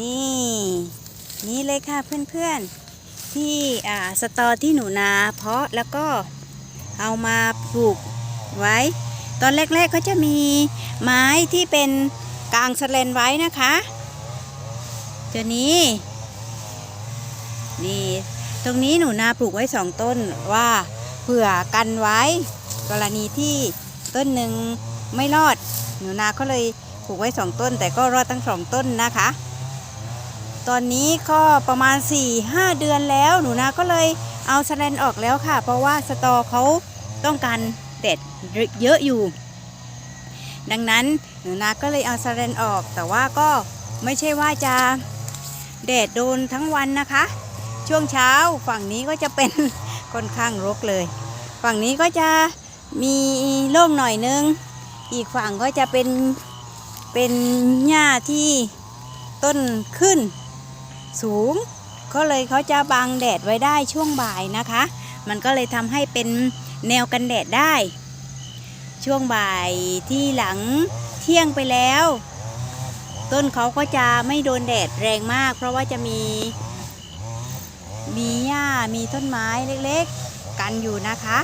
นี่ นี่เลยค่ะเพื่อนๆ ที่อ่าสตอที่หนูนาเพาะแล้วก็เอามาปลูกไว้ ตอนแรกๆก็จะมีไม้ที่เป็นกลางสแลนไว้นะคะตัวนี้นี่ตรงนี้หนูนาปลูกไว้สองต้นว่าเผื่อกันไว้ กรณีที่ต้นหนึ่งไม่รอด หนูนาก็เลยปลูกไว้สองต้น แต่ก็รอดทั้งสองต้นนะคะ ตอนนี้ก็ประมาณ 4-5 เดือนแล้วหนูนาก็เลยเอาสแลนออกแล้วค่ะ เพราะว่าสตอเขาต้องการแดดเยอะอยู่ ดังนั้นหนูนาก็เลยเอาสแลนออก แต่ว่าก็ไม่ใช่ว่าจะแดดโดนทั้งวันนะคะ ช่วงเช้าฝั่งนี้ก็จะเป็นค่อนข้างรกเลย ฝั่งนี้ก็จะมีโล่งหน่อยนึง อีกฝั่งก็จะเป็นเป็นหญ้าที่ต้นขึ้น สูง ก็เลยเขาจะบังแดดไว้ได้ช่วงบ่ายนะคะ มันก็เลยทำให้เป็นแนวกันแดดได้ ช่วงบ่ายที่หลังเที่ยงไปแล้ว ต้นเขาก็จะไม่โดนแดดแรงมาก เพราะว่าจะมี มีหญ้ามีต้นไม้เล็กๆ กันอยู่นะคะ